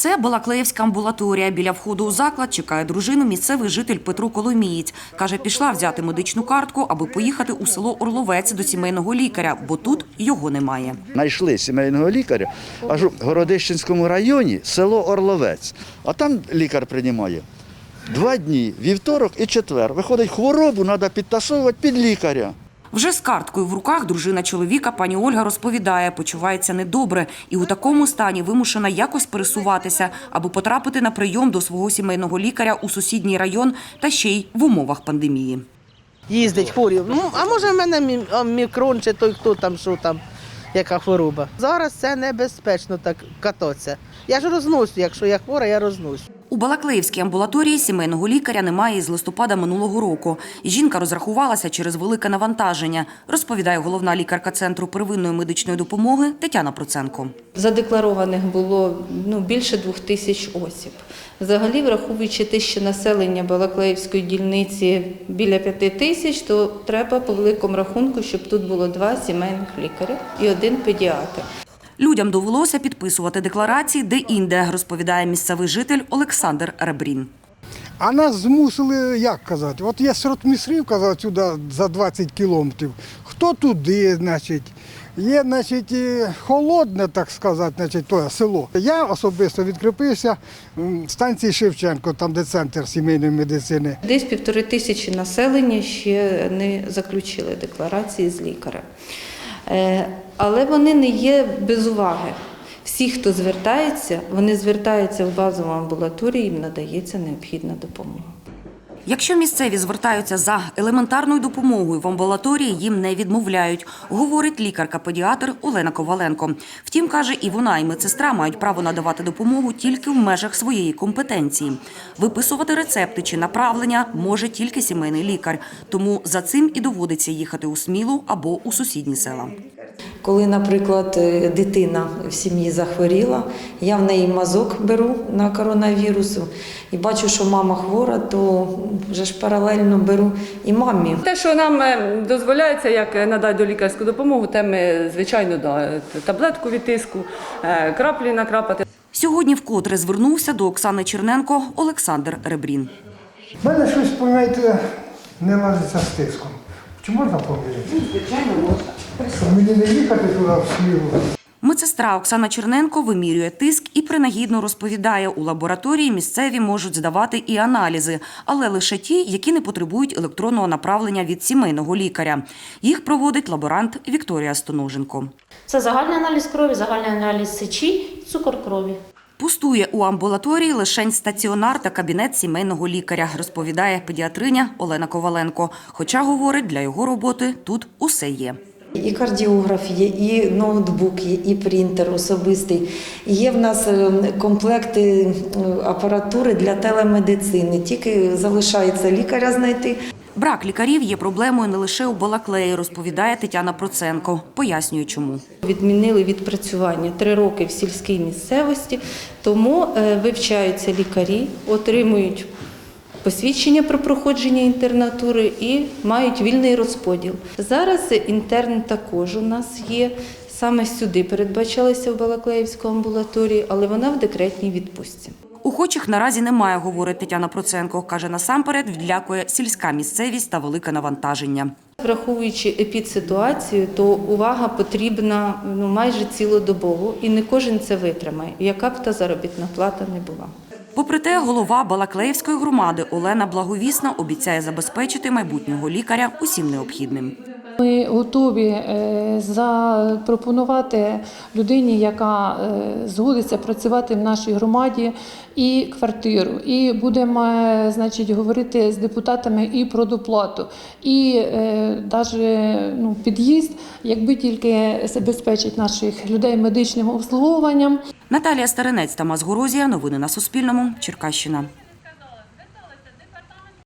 Це Балаклеївська амбулаторія. Біля входу у заклад чекає дружину місцевий житель Петро Коломієць. Каже, пішла взяти медичну картку, аби поїхати у село Орловець до сімейного лікаря, бо тут його немає. Знайшли сімейного лікаря аж у Городищенському районі село Орловець. А там лікар приймає два дні, вівторок і четвер. Виходить, хворобу треба підтасовувати під лікаря. Вже з карткою в руках дружина чоловіка пані Ольга розповідає, почувається недобре і у такому стані вимушена якось пересуватися, аби потрапити на прийом до свого сімейного лікаря у сусідній район та ще й в умовах пандемії. їздить хворі. Ну, а може в мене мі- мікрон чи той, хто там, що там, яка хвороба. Зараз це небезпечно так кататися. Я ж розносю, якщо я хвора, я розносю. У Балаклеївській амбулаторії сімейного лікаря немає із листопада минулого року. Жінка розрахувалася через велике навантаження, розповідає головна лікарка центру первинної медичної допомоги Тетяна Проценко. Задекларованих було ну, більше двох тисяч осіб. Взагалі, враховуючи те, що населення Балаклеївської дільниці біля п'яти тисяч, то треба по великому рахунку, щоб тут було два сімейних лікаря і один педіатр. Людям довелося підписувати декларації де-інде, розповідає місцевий житель Олександр Ребрін. А нас змусили, як казати, от є сротмісрів, казав, сюди за 20 кілометрів. Хто туди, значить, є, значить, холодне, так сказати, значить, то село. Я особисто відкріпився в станції Шевченко, там де центр сімейної медицини. Десь півтори тисячі населення ще не заключили декларації з лікарем. Але вони не є без уваги. Всі, хто звертається, вони звертаються в базову амбулаторію, їм надається необхідна допомога. Якщо місцеві звертаються за елементарною допомогою в амбулаторії, їм не відмовляють, говорить лікарка-педіатр Олена Коваленко. Втім, каже, і вона, і медсестра мають право надавати допомогу тільки в межах своєї компетенції. Виписувати рецепти чи направлення може тільки сімейний лікар. Тому за цим і доводиться їхати у Смілу або у сусідні села. Коли, наприклад, е, дитина в сім'ї захворіла, я в неї мазок беру на коронавірусу і бачу, що мама хвора, то вже ж паралельно беру і мамі. Те, що нам е, дозволяється, як е, надати лікарську допомогу, те ми, звичайно, да, таблетку від тиску, краплі накрапати. Сьогодні вкотре звернувся до Оксани Черненко Олександр Ребрін. У мене щось, пам'ятаєте, не лазиться з тиском. Чи можна поміряти? Звичайно, можна. Мені не їхати туди в смілу. Медсестра Оксана Черненко вимірює тиск і принагідно розповідає, у лабораторії місцеві можуть здавати і аналізи, але лише ті, які не потребують електронного направлення від сімейного лікаря. Їх проводить лаборант Вікторія Стоноженко. Це загальний аналіз крові, загальний аналіз сечі, цукор крові. Пустує у амбулаторії лишень стаціонар та кабінет сімейного лікаря, розповідає педіатриня Олена Коваленко. Хоча, говорить, для його роботи тут усе є. І кардіограф є, і ноутбук є, і принтер особистий. Є в нас е, комплекти е, апаратури для телемедицини. Тільки залишається лікаря знайти. Брак лікарів є проблемою не лише у Балаклеї, розповідає Тетяна Проценко. Пояснює, чому. Відмінили відпрацювання три роки в сільській місцевості, тому е, вивчаються лікарі, отримують посвідчення про проходження інтернатури і мають вільний розподіл. Зараз інтерн також у нас є. Саме сюди передбачалася в Балаклеївську амбулаторію, але вона в декретній відпустці. Охочих наразі немає, говорить Тетяна Проценко. Каже, насамперед відлякує сільська місцевість та велике навантаження. Враховуючи епідситуацію, то увага потрібна ну, майже цілодобово, і не кожен це витримає, яка б та заробітна плата не була. Попри те, голова Балаклеївської громади Олена Благовісна обіцяє забезпечити майбутнього лікаря усім необхідним. Ми готові е, запропонувати людині, яка е, згодиться працювати в нашій громаді, і квартиру. І будемо е, значить, говорити з депутатами і про доплату, і навіть ну, під'їзд, якби тільки забезпечить наших людей медичним обслуговуванням. Наталія Старинець, Тамас Горозія. Новини на Суспільному. Черкащина.